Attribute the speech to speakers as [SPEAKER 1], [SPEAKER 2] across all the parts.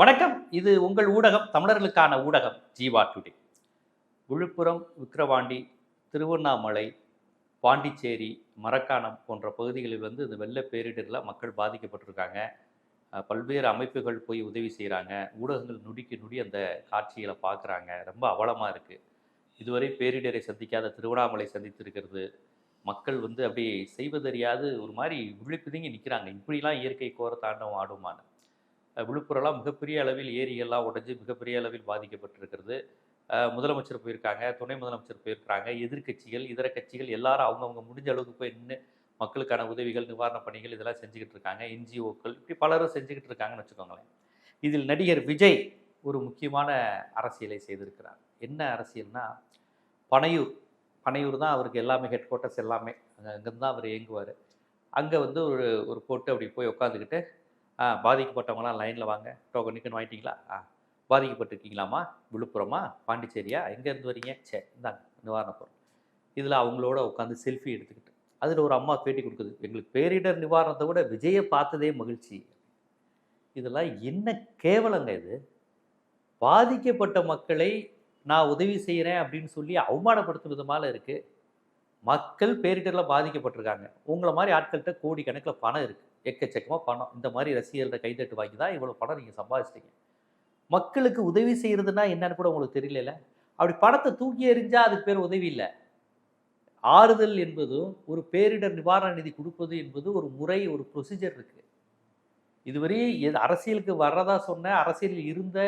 [SPEAKER 1] வணக்கம். இது உங்கள் ஊடகம் தமிழர்களுக்கான ஊடகம் ஜீவா டுடே. விழுப்புரம் விக்கிரவாண்டி திருவண்ணாமலை பாண்டிச்சேரி மரக்காணம் போன்ற பகுதிகளில் வந்து இந்த வெள்ள பேரிடரில் மக்கள் பாதிக்கப்பட்டிருக்காங்க. பல்வேறு அமைப்புகள் போய் உதவி செய்கிறாங்க ஊடகங்கள் நொடிக்கு நொடி அந்த காட்சிகளை பார்க்குறாங்க ரொம்ப அவலமாக இருக்குது இதுவரை பேரிடரை சந்திக்காத திருவண்ணாமலை சந்தித்திருக்கிறது. மக்கள் வந்து அப்படியே செய்வதறியாது ஒரு மாதிரி விழிப்புதுங்கி நிற்கிறாங்க இப்படிலாம் இயற்கை கோர தாண்டவம் ஆடுமான்னு. விழுப்புரம்லாம் மிகப்பெரிய அளவில் ஏரிகள்லாம் உடைஞ்சு மிகப்பெரிய அளவில் பாதிக்கப்பட்டிருக்கிறது. முதலமைச்சர் போயிருக்காங்க துணை முதலமைச்சர் போயிருக்காங்க எதிர்க்கட்சிகள் இதர கட்சிகள் எல்லாரும் அவங்கவுங்க முடிஞ்ச அளவுக்கு போய் நின்று மக்களுக்கான உதவிகள் நிவாரணப் பணிகள் இதெல்லாம் செஞ்சுக்கிட்டு இருக்காங்க. என்ஜிஓக்கள் இப்படி பலரும் செஞ்சுக்கிட்டு இருக்காங்கன்னு வச்சுக்கோங்களேன். இதில் நடிகர் விஜய் ஒரு முக்கியமான அரசியலை செய்திருக்கிறார். என்ன அரசியல்னா பனையூர் பனையூர் தான் அவருக்கு எல்லாமே ஹெட் குவார்ட்டர்ஸ் எல்லாமே. அங்கே அங்கேருந்து தான் அவர் இயங்குவார். அங்கே வந்து ஒரு ஒரு போட்டு அப்படி போய் உட்காந்துக்கிட்டு ஆ பாதிக்கப்பட்டவங்களாம் லைனில் வாங்க. டோக்கன் நிக்கன் வாங்கிட்டீங்களா? ஆ பாதிக்கப்பட்டிருக்கீங்களாம்மா? விழுப்புரமா? பாண்டிச்சேரியா? எங்கேருந்து வரீங்க? சே இந்தாங்க நிவாரணப் பொருள். இதில் அவங்களோட உட்காந்து செல்ஃபி எடுத்துக்கிட்டு அதில் ஒரு அம்மா பேட்டி கொடுக்குது. எங்களுக்கு பேரிடர் நிவாரணத்தை விட விஜயை பார்த்ததே மகிழ்ச்சி. இதெல்லாம் என்ன கேவலங்க இது? பாதிக்கப்பட்ட மக்களை நான் உதவி செய்கிறேன் அப்படின்னு சொல்லி அவமானப்படுத்தும் விதமாக இருக்குது மக்கள் பேரிடரில் பாதிக்கப்பட்டிருக்காங்க. உங்களை மாதிரி ஆட்கள்கிட்ட கோடி கணக்கில் பணம் இருக்குது எக்கச்சக்கமாக பணம் இந்த மாதிரி ரசிகர்களை கைதட்டு வாங்கி தான் இவ்வளோ பணம் நீங்கள் சம்பாதிச்சிட்டீங்க. மக்களுக்கு உதவி செய்கிறதுனா என்னன்னு கூட உங்களுக்கு தெரியல அப்படி பணத்தை தூக்கி எறிஞ்சால் அதுக்கு பேர் உதவி இல்லை. ஆறுதல் என்பதும் ஒரு பேரிடர் நிவாரண நிதி கொடுப்பது என்பது ஒரு முறை ஒரு ப்ரொசீஜர் இருக்குது இதுவரை எது அரசியலுக்கு வர்றதா சொன்ன அரசியலில் இருந்த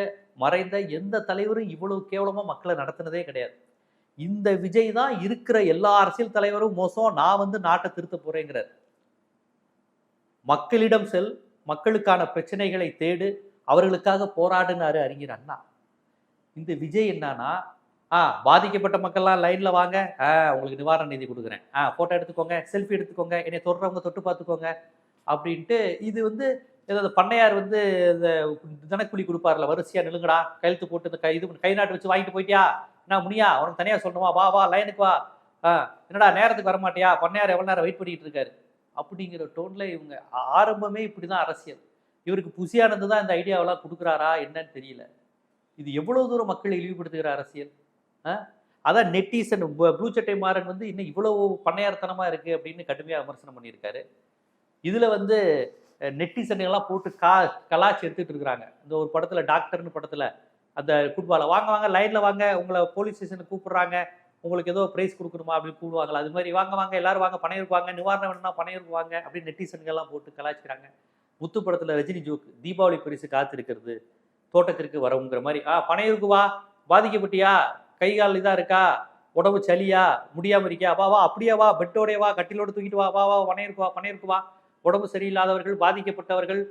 [SPEAKER 1] மறைந்த எந்த தலைவரும் இவ்வளவு கேவலமாக மக்களை நடத்தினதே கிடையாது. இந்த விஜய் தான் இருக்கிற எல்லா அரசியல் தலைவரும் மோசம் நான் வந்து நாட்டை திருத்த போகிறேங்கிறார் மக்களிடம் செல் மக்களுக்கான பிரச்சனைகளை தேடு அவர்களுக்காக போராடினாரு அறிஞர் அண்ணா. இந்த விஜய் என்னன்னா ஆ பாதிக்கப்பட்ட மக்கள்லாம் லைன்ல வாங்க ஆ உங்களுக்கு நிவாரண நிதி கொடுக்குறேன். ஆ போட்டோ எடுத்துக்கோங்க செல்ஃபி எடுத்துக்கோங்க என்னை தொடுறவங்க தொட்டு பார்த்துக்கோங்க அப்படின்ட்டு இது வந்து ஏதாவது பண்ணையார் வந்து இந்த தினக்கூலி கொடுப்பார்ல வரிசையா நிலுங்கடா கையெழுத்து போட்டு இந்த கை இது பண்ணி- கை நாட்டு வச்சு வாங்கிட்டு போயிட்டியா? நான் முனியா உனக்கு தனியா சொல்லணுமா? வா வா லைனுக்கு வா. ஆ என்னடா நேரத்துக்கு வர மாட்டியா பண்ணையார் எவ்வளவு நேரம் வெயிட் பண்ணிட்டு இருக்காரு? அப்படிங்கிற டோன்ல இவங்க ஆரம்பமே ஆரம்பமே இப்படிதான் அரசியல். இவருக்கு புசியானது தான் இந்த ஐடியாவெல்லாம் கொடுக்குறாரா என்னன்னு தெரியல. இது எவ்வளவு தூரம் மக்களை இழிவுபடுத்துகிற அரசியல்? ஆ? அதான் நெட்டிசன் ப்ளூ சட்டை மாறன் வந்து இன்னும் இவ்வளவு பண்ணையார்த்தனமா இருக்கு அப்படின்னு கடுமையாக விமர்சனம் பண்ணியிருக்காரு. இதுல வந்து நெட்டிசன்கள்லாம் போட்டு கா கலாச்சி எடுத்துட்டு இருக்கிறாங்க. இந்த ஒரு படத்துல டாக்டர்னு படத்துல அந்த ஃபுட்பாலை வாங்க வாங்க லைன்ல வாங்க உங்களை போலீஸ் ஸ்டேஷனுக்கு கூப்பிடுறாங்க. உங்களுக்கு ஏதோ ப்ரைஸ் கொடுக்கணுமா அப்படின்னு கூடுவாங்களா அது மாதிரி வாங்க வாங்க எல்லாரும் வாங்க பனையூருக்கு வாங்க நிவாரணம் வேணும்னா பனையூருக்கு வாங்க அப்படின்னு நெட்டிசன்கள்லாம் போட்டு கலாய்ச்சிக்கிறாங்க. முத்து படத்தில் ரஜினி ஜோக் தீபாவளி பரிசு காத்திருக்கிறது தோட்டத்திற்கு வரவுங்கிற மாதிரி ஆ பணையிருக்கு வா பாதிக்கப்பட்டியா? கை கால் இதாக இருக்கா? உடம்பு சளியா? முடியாமல் இருக்கியா? வா வா அப்படியே வா பெட்டோடைய வா கட்டிலோடு தூக்கிட்டு வா வா வா பனையூருக்கு வா பனையூருக்கு வா உடம்பு சரியில்லாதவர்கள் பாதிக்கப்பட்டவர்கள்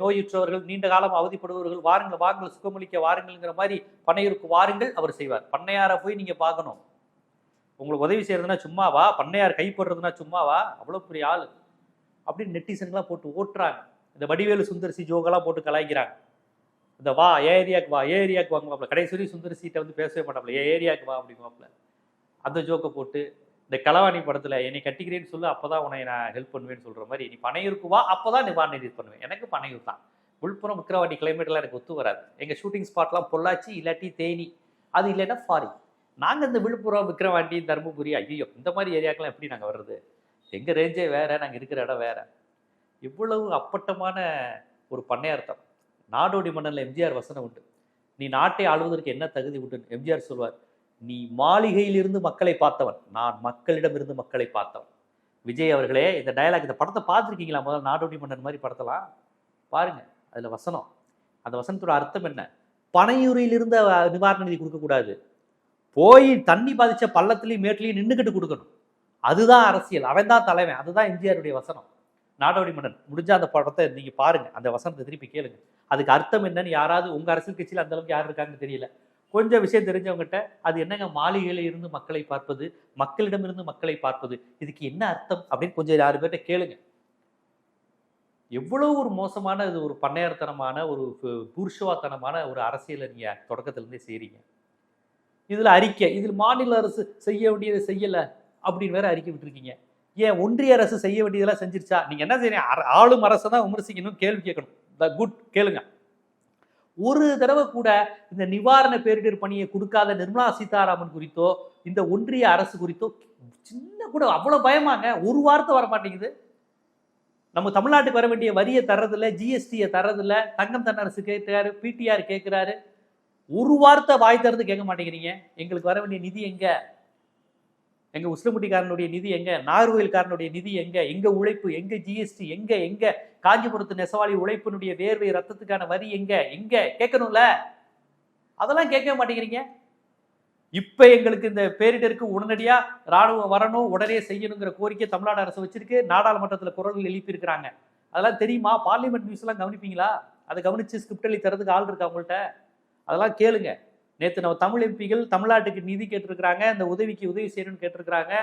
[SPEAKER 1] நோயுற்றவர்கள் நீண்ட காலம் அவதிப்படுபவர்கள் வாருங்கள் வாருங்கள் சுகமளிக்க வாருங்கள்ங்கிற மாதிரி பண்ணையூருக்கு வாருங்கள் அவர் செய்வார். பண்ணையாரை போய் நீங்கள் பார்க்கணும். உங்களுக்கு உதவி செய்கிறதுனா சும்மாவா பண்ணையார் கைப்படுறதுனா சும்மாவா அவ்வளோ பெரிய ஆள். அப்படின்னு நெட்டிசன்லாம் போட்டு ஓட்டுறாங்க. இந்த வடிவேலு சுந்தரசி ஜோகெல்லாம் போட்டு கலாய்க்கிறாங்க. இந்த வா ஏ ஏரியாக்கு வா ஏ ஏரியாக்கு வாங்குவாப்ல கடைசி வரையும் சுந்தர் சீட்டை வந்து பேசவே மாட்டாப்ல ஏ ஏரியாக்கு வா அப்படிங்குவாப்ல அந்த ஜோக்கை போட்டு இந்த களவாணி படத்தில் என்னை கட்டிக்கிறேன்னு சொல்லு அப்பதான் உன்னை நான் ஹெல்ப் பண்ணுவேன்னு சொல்கிற மாதிரி நீ பனையூருக்கு வா அப்பதான் நிவாரண நிதி பண்ணுவேன். எனக்கு பனையூர் தான். விழுப்புரம் விக்கிரவாண்டி கிளைமேட்லாம் எனக்கு ஒத்து வராது. எங்கள் ஷூட்டிங் ஸ்பாட்லாம் பொள்ளாச்சி இல்லாட்டி தேனி. அது இல்லைன்னா ஃபாரி நாங்கள் இந்த விழுப்புரம் விக்கிரவாண்டி தருமபுரி ஐயோ இந்த மாதிரி ஏரியாக்கெல்லாம் எப்படி நாங்கள் வர்றது? எங்கள் ரேஞ்சே வேறு நாங்கள் இருக்கிற இடம் வேறு. இவ்வளவு அப்பட்டமான ஒரு பண்ணையார்த்தம். நாடோடி மன்னனில் எம்ஜிஆர் வசனம் உண்டு. நீ நாட்டை ஆளுவதற்கு என்ன தகுதி உண்டு எம்ஜிஆர் சொல்வார். நீ மாளிகையிலிருந்து மக்களை பார்த்தவன். நான் மக்களிடமிருந்து மக்களை பார்த்தவன். விஜய் அவர்களே இந்த டயலாக் இந்த படத்தை பார்த்துருக்கீங்களா? முதல்ல நாடோடி மன்னன் மாதிரி படத்தெல்லாம்? பாருங்க அதில் வசனம். அந்த வசனத்தோட அர்த்தம் என்ன? பனையூரிலிருந்து நிவாரண நிதி கொடுக்கக்கூடாது. போய் தண்ணி பாதித்த பள்ளத்துலையும் மேட்லையும் நின்றுக்கிட்டு கொடுக்கணும். அதுதான் அரசியல். அவன் தான் தலைவன். அதுதான் எம்ஜிஆருடைய வசனம். நாடோடி மன்னன் முடிஞ்ச அந்த படத்தை நீங்கள் பாருங்கள் அந்த வசனத்தை திருப்பி கேளுங்க. அதுக்கு அர்த்தம் என்னன்னு யாராவது உங்கள் அரசியல் கட்சியில் அந்த அளவுக்கு யார் இருக்காங்கன்னு தெரியல. கொஞ்சம் விஷயம் தெரிஞ்சவங்ககிட்ட அது என்னங்க மாளிகையில இருந்து மக்களை பார்ப்பது மக்களிடமிருந்து மக்களை பார்ப்பது இதுக்கு என்ன அர்த்தம் அப்படின்னு கொஞ்சம் யாரு பேர்கிட்ட கேளுங்க. எவ்வளோ ஒரு மோசமான இது ஒரு பண்ணையார்த்தனமான ஒரு பு- பூர்ஷவாத்தனமான ஒரு அரசியலை நீங்கள் தொடக்கத்துலேருந்தே செய்கிறீங்க இதில் அறிக்கை இதில் மாநில அரசு செய்ய வேண்டியதை செய்யலை அப்படின்னு வேற அறிக்கை விட்டுருக்கீங்க. ஏன் ஒன்றிய அரசு செய்ய வேண்டியதெல்லாம் செஞ்சிருச்சா? நீங்கள் என்ன செய்யறீங்க ஆளும் அரசை தான் விமர்சிக்கணும் கேள்வி கேட்கணும். த குட் கேளுங்க. ஒரு தடவை கூட இந்த நிவாரண பேரிடர் பணியை கொடுக்காத நிர்மலா சீதாராமன் குறித்தோ இந்த ஒன்றிய அரசு குறித்தோ சின்ன கூட அவ்வளோ பயமாங்க. ஒரு வார்த்தை வர மாட்டேங்குது நம்ம தமிழ்நாட்டுக்கு வர வேண்டிய வரியை தர்றதில்ல ஜிஎஸ்டியை தர்றதில்ல தங்கம் தன்னரசு கேட்கிறாரு பிடிஆர் கேட்குறாரு. ஒரு வார்த்தை வாய் திறந்து கேட்க மாட்டேங்கிறீங்க. எங்களுக்கு வர வேண்டிய நிதி எங்கே? எங்கள் உசிலமுட்டிக்காரனுடைய நிதி எங்க? நாகர்கோயில்காரனுடைய நிதி எங்க? எங்கள் உழைப்பு? எங்க ஜிஎஸ்டி எங்க? எங்க? காஞ்சிபுரத்து நெசவாளி உழைப்பினுடைய வேர்வை ரத்தத்துக்கான வரி எங்க? எங்க? கேட்கணும்ல? அதெல்லாம் கேட்க மாட்டேங்கிறீங்க. இப்ப எங்களுக்கு இந்த பேரிடருக்கு உடனடியா ராணுவம் வரணும் உடனே செய்யணுங்கிற கோரிக்கை தமிழ்நாடு அரசு வச்சிருக்கு. நாடாளுமன்றத்தில் குரல்கள் எழுப்பியிருக்கிறாங்க. அதெல்லாம் தெரியுமா? பார்லிமெண்ட் நியூஸ் எல்லாம் கவனிப்பீங்களா? அதை கவனிச்சு ஸ்கிரிப்ட் எழுதி தரதுக்கு ஆள் இருக்கா உங்கள்கிட்ட அதெல்லாம் கேளுங்க. நேற்று நம்ம தமிழ் எம்பிகள் தமிழ்நாட்டுக்கு நிதி கேட்டிருக்கிறாங்க இந்த உதவிக்கு உதவி செய்யணும்னு கேட்டிருக்கிறாங்க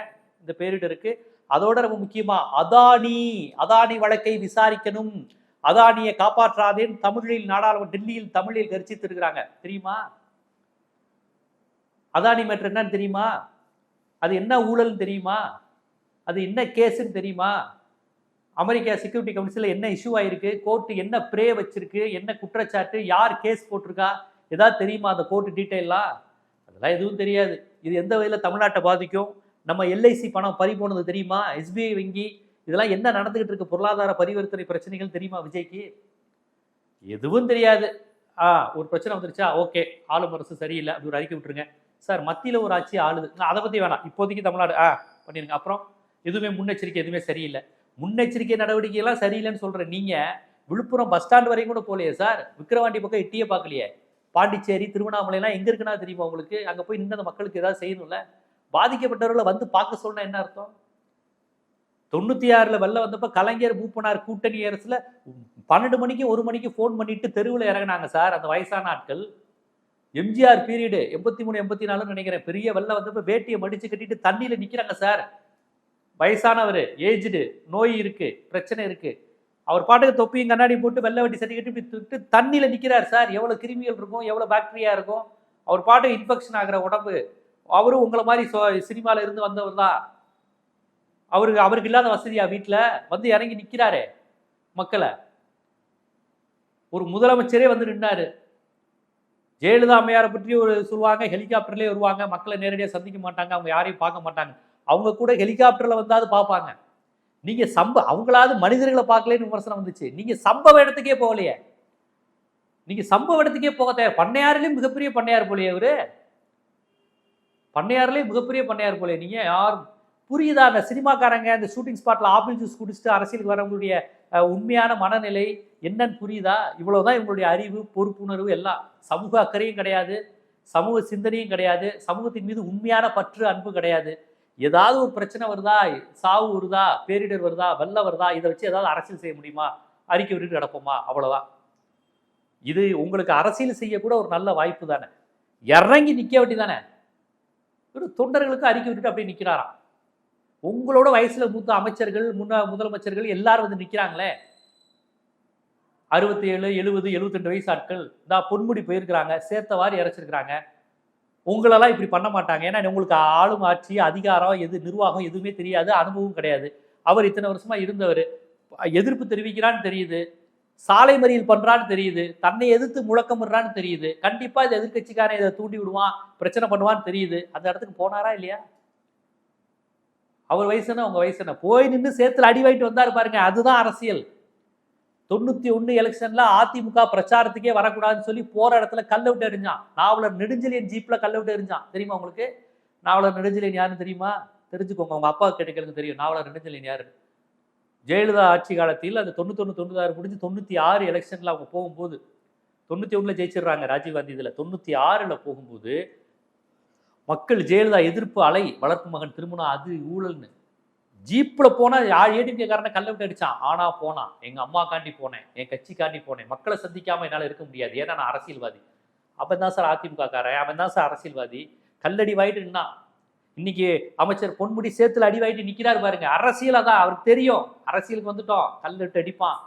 [SPEAKER 1] இந்த பேரிடருக்கு அதோட ரொம்ப முக்கியமா அதானி அதானி வழக்கை விசாரிக்கணும். அதானியை காப்பாற்றாதேன்னு தமிழில் நாடாளுமன்ற டெல்லியில் தமிழில் கரிச்சித்திருக்கிறாங்க தெரியுமா? அதானி மேட்ரு என்னன்னு தெரியுமா? அது என்ன ஊழல்னு தெரியுமா? அது என்ன கேஸ்ன்னு தெரியுமா? அமெரிக்கா செக்யூரிட்டி கவுன்சிலில் என்ன இஷ்யூ ஆயிருக்கு? கோர்ட்டு என்ன ப்ரே வச்சிருக்கு? என்ன குற்றச்சாட்டு? யார் கேஸ் போட்டிருக்கா? ஏதாவது தெரியுமா அந்த கோர்ட்டு டீட்டெயிலாக அதெல்லாம் எதுவும் தெரியாது. இது எந்த வகையில் தமிழ்நாட்டை பாதிக்கும்? நம்ம எல்ஐசி பணம் பறி போனது தெரியுமா? எஸ்பிஐ வங்கி இதெல்லாம் என்ன நடந்துகிட்டு இருக்கு? பொருளாதார பரிவர்த்தனை பிரச்சனைகள் தெரியுமா விஜய்க்கு? எதுவும் தெரியாது. ஆ ஒரு பிரச்சனை வந்துருச்சா? ஓகே. ஆளும் அரசு சரியில்லை. அப்படி ஒரு அறிக்கை விட்டுருங்க. சார் மத்தியில் ஒரு ஆட்சி ஆளுது. அதை பற்றி வேணாம். இப்போதைக்கு தமிழ்நாடு ஆ பண்ணிடுங்க அப்புறம் எதுவுமே முன்னெச்சரிக்கை எதுவுமே சரியில்லை. முன்னெச்சரிக்கை நடவடிக்கையெல்லாம் சரியில்லைன்னு சொல்கிற நீங்கள் விழுப்புரம் பஸ் ஸ்டாண்ட் வரையும் கூட போகலையே சார்? விக்கிரவாண்டி பக்கம் எட்டியே பார்க்கலையே? பாண்டிச்சேரி திருவண்ணாமலைலாம் எங்கே இருக்குன்னா தெரியுமா உங்களுக்கு? அங்கே போய் நின்று அந்த மக்களுக்கு ஏதாவது செய்யணும்ல? பாதிக்கப்பட்டவர்களை வந்து பார்க்க சொன்னா என்ன அர்த்தம்? தொண்ணூற்றி ஆறில் வெளில வந்தப்போ கலைஞர் மூப்பனார் கூட்டணி அரசில் பன்னெண்டு மணிக்கு ஒரு மணிக்கு ஃபோன் பண்ணிட்டு தெருவில் இறங்குனாங்க சார் அந்த வயசான ஆட்கள். எம்ஜிஆர் பீரியடு எண்பத்தி மூணு எண்பத்தி நாலுன்னு நினைக்கிறேன். பெரிய வெளில வந்தப்போ வேட்டியை மடித்து கட்டிட்டு தண்ணியில் நிற்கிறாங்க சார். வயசானவர் ஏஜ்டு நோய் இருக்குது பிரச்சனை இருக்குது அவர் பாட்டுக்கு தொப்பியும் கண்ணாடி போட்டு வெள்ளை வட்டி சட்டி கட்டி இப்படி தொட்டு தண்ணியில் நிற்கிறார் சார். எவ்வளோ கிருமிகள் இருக்கும் எவ்வளோ பாக்டீரியா இருக்கும். அவர் பாட்டுக்கு இன்ஃபெக்ஷன் ஆகிற உடம்பு. அவரும் உங்களை மாதிரி சொ சினிமாவில் இருந்து வந்தவர் தான். அவருக்கு அவருக்கு இல்லாத வசதியா வீட்டில் வந்து இறங்கி நிற்கிறாரே மக்களை. ஒரு முதலமைச்சரே வந்து நின்னாரு. ஜெயலலிதா அம்மையாரை பற்றி ஒரு சொல்லுவாங்க ஹெலிகாப்டர்லேயே வருவாங்க. மக்களை நேரடியாக சந்திக்க மாட்டாங்க அவங்க யாரையும் பார்க்க மாட்டாங்க. அவங்க கூட ஹெலிகாப்டரில் வந்தாவது பார்ப்பாங்க. நீங்க சம்ப அவங்களாவது மனிதர்களை பார்க்கலன்னு விமர்சனம் வந்துச்சு. நீங்க சம்பவ இடத்துக்கே போகலையே. நீங்க சம்பவ இடத்துக்கே போக தேவை. பண்ணையாரிலையும் மிகப்பெரிய பண்ணையார் போலையே அவரு. பண்ணையாரிலையும் மிகப்பெரிய பண்ணையார் போலையே. நீங்க யார் புரியுதா? அந்த சினிமாக்காரங்க அந்த ஷூட்டிங் ஸ்பாட்ல ஆப்பிள் ஜூஸ் குடிச்சிட்டு அரசியலுக்கு வரவங்களுடைய உண்மையான மனநிலை என்னன்னு புரியுதா? இவ்வளவுதான் இவங்களுடைய அறிவு பொறுப்புணர்வு எல்லாம். சமூக அக்கறையும் கிடையாது. சமூக சிந்தனையும் கிடையாது. சமூகத்தின் மீது உண்மையான பற்று அன்பு கிடையாது. ஏதாவது ஒரு பிரச்சனை வருதா? சாவு வருதா? பேரிடர் வருதா? வெள்ளம் வருதா? இதை வச்சு ஏதாவது அரசியல் செய்ய முடியுமா? அறிக்கை விட்டு நடப்போமா அவ்வளோதான் இது உங்களுக்கு அரசியல் செய்ய கூட ஒரு நல்ல வாய்ப்பு தானே. இறங்கி நிற்க வேண்டி தானே ஒரு தொண்டர்களுக்கு அறிக்கை விட்டுட்டு அப்படியே நிற்கிறாராம் உங்களோட வயசில் மூத்த அமைச்சர்கள் முன்ன முதலமைச்சர்கள் எல்லாரும் வந்து நிற்கிறாங்களே அறுபத்தி ஏழு எழுபது எழுபத்தெண்டு வயசு ஆட்கள் இந்த பொன்முடி போயிருக்கிறாங்க சேர்த்தவாறு இறைச்சிருக்கிறாங்க. உங்களெல்லாம் இப்படி பண்ண மாட்டாங்க. ஏன்னா உங்களுக்கு ஆளும் ஆட்சி அதிகாரம் எது நிர்வாகம் எதுவுமே தெரியாது அனுபவம் கிடையாது. அவர் இத்தனை வருஷமா இருந்தவர். எதிர்ப்பு தெரிவிக்கிறான்னு தெரியுது. சாலை மறியல் பண்றான்னு தெரியுது. தன்னை எதிர்த்து முழக்கமிடுறான்னு தெரியுது. கண்டிப்பா இது எதிர்கட்சிக்காரன் இதை தூண்டி விடுவான் பிரச்சனை பண்ணுவான்னு தெரியுது. அந்த இடத்துக்கு போனாரா இல்லையா? அவர் வயசுன்னா உங்க வயசு என்ன? போய் நின்று சேர்த்துல அடி வாங்கிட்டு வந்தாரு பாருங்க. அதுதான் அரசியல். தொண்ணூத்தி ஒன்று எலெக்ஷன்ல அதிமுக பிரச்சாரத்துக்கே வரக்கூடாதுன்னு சொல்லி போற இடத்துல கல்ல விட்டு எறிஞ்சான். நாவலர் நெடுஞ்செழியன் ஜீப்ல கல்ல விட்டு எறிஞ்சான். தெரியுமா உங்களுக்கு? நாவலர் நெடுஞ்செழியன் யாருன்னு தெரியுமா? தெரிஞ்சுக்கோங்க. உங்க அப்பா கேட்டுக்கிறது தெரியும். நாவலர் நெடுஞ்செழியன் யாரு? ஜெயலலிதா ஆட்சி காலத்தில் அந்த தொண்ணூத்தொன்னு தொண்ணூத்தாறு முடிஞ்சு தொண்ணூத்தி ஆறு எலெக்ஷன்ல அவங்க போகும்போது தொண்ணூத்தி ஒண்ணுல ஜெயிச்சிடுறாங்க ராஜீவ்காந்தி இதுல. தொண்ணூத்தி ஆறுல போகும்போது மக்கள் ஜெயலலிதா எதிர்ப்பு அலை வளர்ப்பு மகன் திருமணம் அது ஊழல்னு. ஜீப்பில் போனால் ஏடிஎம்கே காரனை கல்ல விட்டு அடிச்சான் ஆனால் போனான் எங்கள் அம்மா காண்டி போனேன். என் கட்சி காண்டி போனேன். மக்களை சந்திக்காமல் என்னால் இருக்க முடியாது. ஏன்னா நான் அரசியல்வாதி. அப்போ தான் சார் அதிமுக காரன் அவன் தான் சார் அரசியல்வாதி. கல்லடி வாயிட்டு நின்னான் இன்னைக்கு அமைச்சர் பொன்முடி சேத்துல அடி வாங்கிட்டு நிற்கிறாரு பாருங்க. அரசியலாக தான் அவருக்கு தெரியும். அரசியலுக்கு வந்துட்டோம். கல்லிட்டு அடிப்பான்.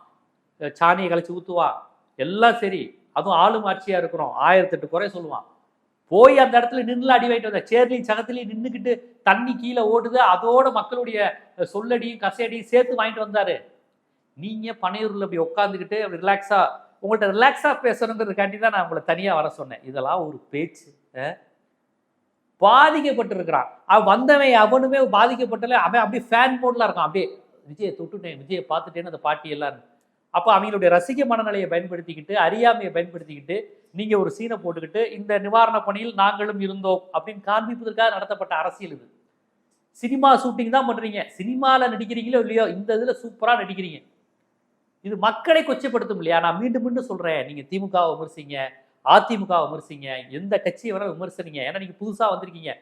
[SPEAKER 1] சாணியை கழிச்சு ஊற்றுவான் எல்லாம் சரி. அதுவும் ஆளும் ஆட்சியாக இருக்கிறோம். ஆயிரத்தெட்டு குறை சொல்லுவான். போய் அந்த இடத்துல நின்று அடி வாங்கிட்டு வந்த சேர்லையும் சகத்துலையும் நின்றுக்கிட்டு தண்ணி கீழே ஓடுது. அதோட மக்களுடைய சொல்லடியும் கசையடியும் சேர்த்து வாங்கிட்டு வந்தாரு. நீங்க பனையூரில் அப்படி உட்காந்துக்கிட்டு அப்படி ரிலாக்ஸா உங்கள்கிட்ட ரிலாக்ஸா பேசணுங்கிறதுக்காண்டி தான் நான் உங்களை தனியாக வர சொன்னேன். இதெல்லாம் ஒரு பேச்சு. பாதிக்கப்பட்டிருக்கிறான். அவன் வந்தவன் அவனுமே பாதிக்கப்பட்டல அவன் அப்படியே ஃபேன் போர்ட்ல இருக்கான். அப்படியே விஜயை தொட்டுட்டேன் விஜயை பார்த்துட்டேன்னு அந்த பாட்டி எல்லாம் அப்போ அவங்களுடைய ரசிக மனநிலையை பயன்படுத்திக்கிட்டு அறியாமையை பயன்படுத்திக்கிட்டு நீங்க ஒரு சீனை போட்டுக்கிட்டு இந்த நிவாரண பணியில் நாங்களும் இருந்தோம் அப்படின்னு காண்பிப்பதற்காக நடத்தப்பட்ட அரசியல் இது. சினிமா ஷூட்டிங் தான் பண்றீங்க. சினிமால நடிக்கிறீங்களோ இல்லையோ இந்த இதுல சூப்பரா நடிக்கிறீங்க. இது மக்களை கொச்சப்படுத்தும் இல்லையா? நான் மீண்டும் மீண்டும் சொல்றேன். நீங்க திமுகவை விமர்சிங்க அதிமுக விமர்சிங்க எந்த கட்சியை வேணா விமர்சனீங்க ஏன்னா நீங்க புதுசா வந்திருக்கீங்க.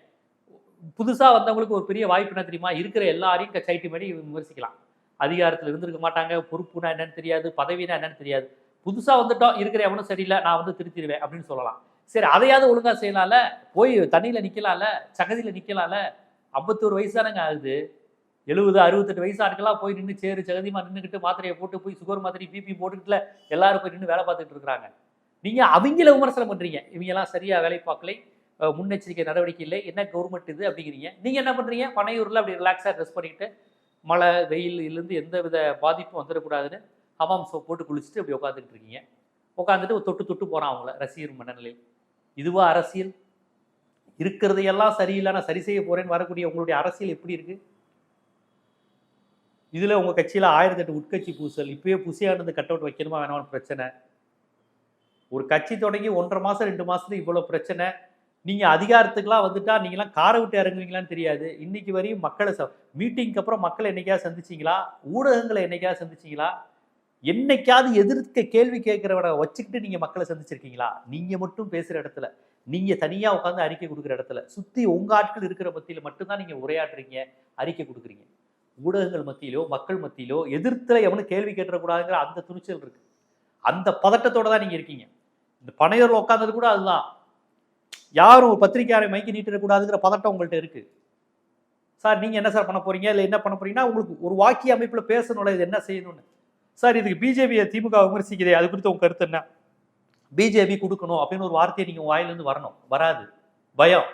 [SPEAKER 1] புதுசா வந்தவங்களுக்கு ஒரு பெரிய வாய்ப்பு என்ன தெரியுமா? இருக்கிற எல்லாரையும் சைட்டு மாதிரி விமர்சிக்கலாம். அதிகாரத்தில் இருந்திருக்க மாட்டாங்க. பொறுப்புனா என்னன்னு தெரியாது பதவினா என்னன்னு தெரியாது. புதுசாக வந்துட்டோம் இருக்கிற எவனும் சரியில்லை நான் வந்து திருத்திடுவேன் அப்படின்னு சொல்லலாம். சரி அதையாவது ஒழுங்காக செய்யலாம்ல? போய் தண்ணியில் நிற்கலாம்ல சகதியில் நிற்கலாம்ல ஐம்பத்தோரு வயசு தானங்க ஆகுது. எழுபது அறுபத்தெட்டு வயசு ஆட்கள்லாம் போய் நின்று சேரு சகதியமாக நின்றுக்கிட்டு மாத்திரையை போட்டு போய் சுகர் மாத்திரை பிபி போட்டுக்கிட்டுல எல்லாரும் போய் நின்று வேலை பார்த்துட்டு இருக்கிறாங்க. நீங்கள் அவங்கள விமர்சனம் பண்ணுறீங்க இவங்கெல்லாம் சரியாக வேலை பார்க்கலை முன்னெச்சரிக்கை நடவடிக்கை இல்லை என்ன கவர்மெண்ட் இது அப்படிங்கிறீங்க. நீங்கள் என்ன பண்ணுறீங்க பனையூரில் அப்படி ரிலாக்ஸாக ட்ரெஸ் பண்ணிக்கிட்டு மழை வெயில் இருந்து எந்த வித பாதிப்பும் வந்துடக்கூடாதுன்னு ஹமாம் சோப் போட்டு குளிச்சுட்டு அப்படி உட்காந்துட்டு இருக்கீங்க. உட்காந்துட்டு தொட்டு தொட்டு போகிறான் அவங்கள ரசிகர் மனநிலையில் இதுவா அரசியல்? இருக்கிறதையெல்லாம் சரியில்லை நான் சரி செய்ய போகிறேன்னு வரக்கூடிய உங்களுடைய அரசியல் எப்படி இருக்கு? இதில் உங்கள் கட்சியில் ஆயிரத்தி எட்டு உட்கட்சி பூசல் இப்பயே புசியானது கட் அவுட் வைக்கணுமா வேணாம்னு பிரச்சனை. ஒரு கட்சி தொடங்கி ஒன்றரை மாதம் ரெண்டு மாதத்துக்கு இவ்வளோ பிரச்சனை. நீங்கள் அதிகாரத்துக்குலாம் வந்துட்டா நீங்களாம் காரை விட்டு இறங்குவீங்களான்னு தெரியாது. இன்னைக்கு வரையும் மக்களை மீட்டிங்க்கு அப்புறம் மக்களை என்னைக்காவது சந்திச்சீங்களா? ஊடகங்களை என்னைக்காவது சந்திச்சீங்களா? என்னைக்காவது எதிர்க்க கேள்வி கேட்கிறவனை வச்சுக்கிட்டு நீங்க மக்களை சந்திச்சிருக்கீங்களா? நீங்க மட்டும் பேசுற இடத்துல. நீங்க தனியா உட்காந்து அறிக்கை கொடுக்குற இடத்துல. சுத்தி உங்க ஆட்கள் இருக்கிற மத்தியில மட்டும்தான் நீங்க உரையாடுறீங்க அறிக்கை கொடுக்குறீங்க. ஊடகங்கள் மத்தியிலோ மக்கள் மத்தியிலோ எதிர்த்துல எவனும் கேள்வி கேட்டுறக்கூடாதுங்கிற அந்த துணிச்சல் இருக்கு. அந்த பதட்டத்தோட தான் நீங்க இருக்கீங்க. இந்த பனையூர்ல உட்காந்தது கூட அதுதான். யாரும் ஒரு பத்திரிக்கையாரை மைக்கு நீட்டிடக்கூடாதுங்கிற பதட்டம் உங்கள்ட்ட இருக்கு. சார் நீங்க என்ன சார் பண்ண போறீங்க? இல்லை என்ன பண்ண போறீங்கன்னா உங்களுக்கு ஒரு வாக்கிய அமைப்புல பேசணும்ல இது என்ன செய்யணும்னு. சார் இதுக்கு பிஜேபியை திமுக விமர்சிக்குதே அது குறித்து உங்கள் கருத்து என்ன? பிஜேபி கொடுக்கணும் அப்படின்னு ஒரு வார்த்தையை நீங்கள் வாயிலேருந்து வரணும். வராது. பயம்.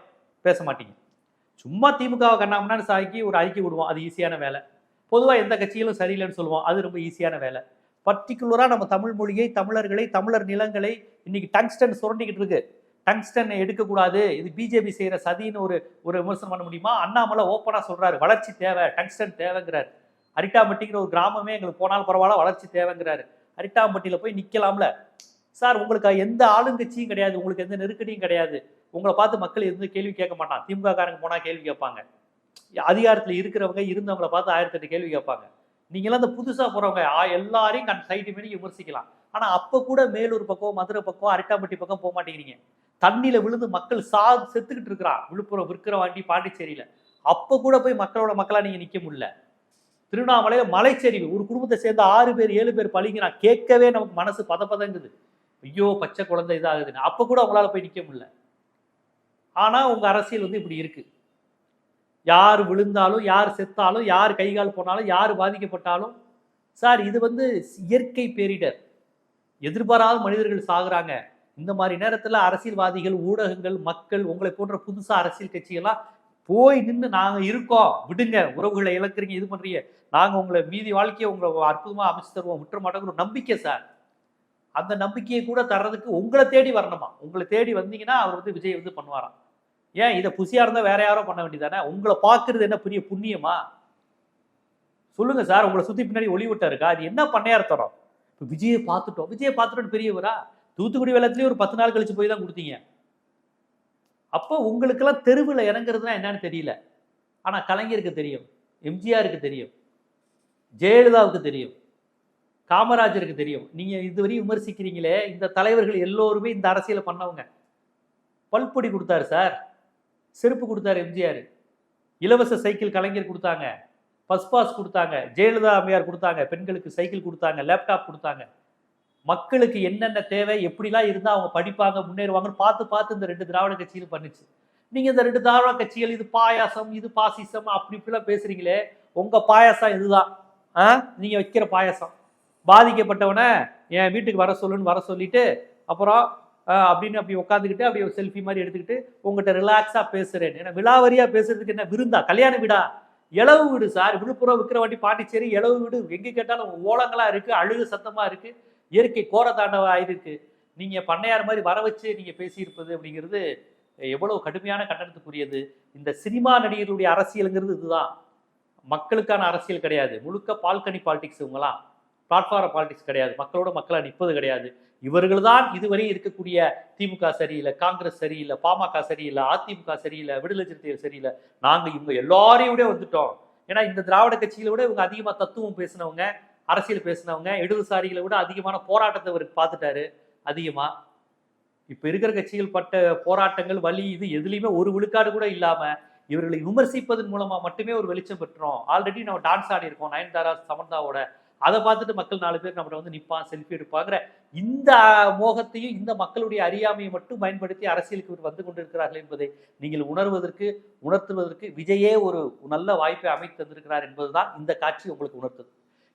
[SPEAKER 1] பேச மாட்டீங்க. சும்மா திமுகவை கண்ணாமன்னு சாக்கி ஒரு அறிக்கை விடுவோம். அது ஈஸியான வேலை. பொதுவாக எந்த கட்சியிலும் சரியில்லைன்னு சொல்லுவோம். அது ரொம்ப ஈஸியான வேலை. பர்டிகுலராக நம்ம தமிழ் மொழியை தமிழர்களை தமிழர் நிலங்களை இன்னைக்கு டங்ஸ்டன் சுரண்டிக்கிட்டு இருக்கு. டங்ஸ்டன் எடுக்கக்கூடாது. இது பிஜேபி செய்கிற சதின்னு ஒரு ஒரு விமர்சனம் பண்ண முடியுமா? அண்ணாமலை ஓப்பனாக சொல்கிறாரு வளர்ச்சி தேவை. டங்ஸ்டன் தேவைங்கிறார். அரிட்டாம்பட்டிங்கிற ஒரு கிராமமே எங்களுக்கு போனாலும் பரவாயில்ல வளர்ச்சி தேவைங்கிறாரு. அரிட்டாம்பட்டியில் போய் நிற்கலாம்ல சார் உங்களுக்கு எந்த ஆளுங்கட்சியும் கிடையாது உங்களுக்கு எந்த நெருக்கடியும் கிடையாது. உங்களை பார்த்து மக்கள் எந்த கேள்வி கேட்க மாட்டான் திமுக காரங்க போனால் கேள்வி கேட்பாங்க. அதிகாரத்தில் இருக்கிறவங்க இருந்தவங்களை பார்த்து ஆயிரத்தி எட்டு கேள்வி கேட்பாங்க. நீங்களாம் இந்த புதுசாக போறவங்க ஆ- எல்லாரையும் கண் சைட்டு பண்ணி விமர்சிக்கலாம். ஆனால் அப்போ கூட மேலூர் பக்கம் மதுரை பக்கம் அரிட்டாம்பட்டி பக்கம் போக மாட்டேங்கிறீங்க. தண்ணியில் விழுந்து மக்கள் சா செத்துக்கிட்டு இருக்கிறான். விழுப்புரம் விற்கிறவாண்டி பாண்டிச்சேரியில. அப்போ கூட போய் மக்களோட மக்களாக நீங்கள் நிற்க முடியல. திருவண்ணாமலையில மலைச்சரிவு. ஒரு குடும்பத்தை சேர்ந்த ஆறு பேர் ஏழு பேர் பழிங்கிறான் கேட்கவே நமக்கு மனசு பதப்பதங்குது ஐயோ பச்சை குழந்தை இதாகுதுன்னு. அப்போ கூட அவங்களால போய் நிற்க முடியல. ஆனால் உங்கள் அரசியல் வந்து இப்படி இருக்கு. யார் விழுந்தாலும் யார் செத்தாலும் யார் கைகால் போனாலும் யார் பாதிக்கப்பட்டாலும் சார் இது வந்து இயற்கை பேரிடர். எதிர்பாராத மனிதர்கள் சாகுறாங்க. இந்த மாதிரி நேரத்தில் அரசியல்வாதிகள் ஊடகங்கள் மக்கள் உங்களை போன்ற புதுசாக அரசியல் கட்சிகள்லாம் போய் நின்று நாங்கள் இருக்கோம். விடுங்க உறவுகளை இழக்கிறீங்க இது பண்ணுறீங்க நாங்கள் உங்களை மீதி வாழ்க்கையை உங்களை அற்புதமாக அமைச்சு தருவோம். விட்டுற மாட்டோங்கிற நம்பிக்கை சார். அந்த நம்பிக்கையை கூட தர்றதுக்கு உங்களை தேடி வரணுமா? உங்களை தேடி வந்தீங்கன்னா அவர் வந்து விஜய் வந்து பண்ணுவாராம். ஏன்? இதை புசியாக இருந்தால் வேற யாரோ பண்ண வேண்டியதானே உங்களை பார்க்கறது என்ன பெரிய புண்ணியமா? சொல்லுங்க சார் உங்களை சுற்றி பின்னாடி ஒளிவிட்டா இருக்கா அது என்ன பண்ணையார் தரோம்? இப்போ விஜயை பார்த்துட்டோம். விஜயை பார்த்துட்டோன்னு பெரியவரா? தூத்துக்குடி வெள்ளத்துலேயே ஒரு பத்து நாள் கழிச்சு போய் தான் கொடுத்தீங்க. அப்போ உங்களுக்கெல்லாம் தெருவில் இறங்குறதுனா என்னன்னு தெரியல. ஆனால் கலைஞருக்கு தெரியும் எம்ஜிஆருக்கு தெரியும் ஜெயலலிதாவுக்கு தெரியும் காமராஜருக்கு தெரியும். நீங்கள் இதுவரையும் விமர்சிக்கிறீங்களே இந்த தலைவர்கள் எல்லோருமே இந்த அரசியலை பண்ணவங்க. பல்பொடி கொடுத்தாரு சார். செருப்பு கொடுத்தாரு எம்ஜிஆர். இலவச சைக்கிள் கலைஞர் கொடுத்தாங்க. பஸ் பாஸ் கொடுத்தாங்க. ஜெயலலிதா அம்மையார் கொடுத்தாங்க. பெண்களுக்கு சைக்கிள் கொடுத்தாங்க. லேப்டாப் கொடுத்தாங்க. மக்களுக்கு என்னென்ன தேவை எப்படிலாம் இருந்தால் அவங்க படிப்பாங்க முன்னேறுவாங்கன்னு பார்த்து பார்த்து இந்த ரெண்டு திராவிட கட்சிகள் பண்ணுச்சு. நீங்கள் இந்த ரெண்டு திராவிட கட்சிகள் இது பாயாசம் இது பாசிசம் அப்படி இப்படிலாம் பேசுறீங்களே உங்கள் பாயாசம் இதுதான். ஆ? நீங்கள் வைக்கிற பாயாசம். பாதிக்கப்பட்டவனை என் வீட்டுக்கு வர சொல்லுன்னு வர சொல்லிட்டு அப்புறம் அப்படின்னு அப்படி உட்காந்துக்கிட்டு அப்படியே ஒரு செல்ஃபி மாதிரி எடுத்துக்கிட்டு உங்ககிட்ட ரிலாக்ஸாக பேசுகிறேன் ஏன்னா விழாவரியாக பேசுறதுக்கு என்ன விருந்தா? கல்யாண வீடா இளவு வீடு சார் விழுப்புரம் விக்கிரவாண்டி பாண்டிச்சேரி இளவு வீடு. எங்கே கேட்டாலும் ஓலங்களாக இருக்குது அழுகு சத்தமாக இருக்குது இயற்கை கோர தாண்டவம் ஆயிருக்கு. நீங்க பண்ணையார் மாதிரி வர வச்சு நீங்க பேசியிருப்பது அப்படிங்கிறது எவ்வளவு கடுமையான கண்டனத்துக்குரியது. இந்த சினிமா நடிகர்களுடைய அரசியலுங்கிறது இதுதான். மக்களுக்கான அரசியல் கிடையாது. முழுக்க பால்கனி பாலிடிக்ஸ் இவங்களாம் பிளாட்ஃபார்ம் பாலிடிக்ஸ் கிடையாது. மக்களோட மக்களாக நிற்பது கிடையாது. இவர்கள் தான் இதுவரை இருக்கக்கூடிய திமுக சரியில்லை காங்கிரஸ் சரியில்லை பாமக சரியில்லை அதிமுக சரியில்லை விடுதலை சிறுத்தைகள் சரியில்லை. நாங்கள் இவங்க எல்லாரையும் விட வந்துட்டோம். ஏன்னா இந்த திராவிட கட்சியில விட இவங்க அதிகமாக தத்துவம் பேசினவங்க. அரசியல் பேசினவங்க இடதுசாரிகளை விட அதிகமான போராட்டத்தை அவர் பார்த்துட்டாரு அதிகமாக இப்போ இருக்கிற கட்சிகள் பட்ட போராட்டங்கள் வலி இது எதுலேயுமே ஒரு விழுக்காடு கூட இல்லாமல் இவர்களை விமர்சிப்பதன் மூலமாக மட்டுமே ஒரு வெளிச்சம் பெற்றோம். ஆல்ரெடி நம்ம டான்ஸ் ஆடி இருக்கோம். நயன்தாரா சமந்தாவோட அதை பார்த்துட்டு மக்கள் நாலு பேர் நம்மகிட்ட வந்து நிற்பான் செல்ஃபி எடுப்பாங்கிற இந்த மோகத்தையும் இந்த மக்களுடைய அறியாமையை மட்டும் பயன்படுத்தி அரசியலுக்கு இவர் வந்து கொண்டிருக்கிறார்கள் என்பதை நீங்கள் உணர்வதற்கு உணர்த்துவதற்கு விஜயே ஒரு நல்ல வாய்ப்பை அமைத்து தந்திருக்கிறார் என்பதுதான் இந்த காட்சி உங்களுக்கு உணர்த்தது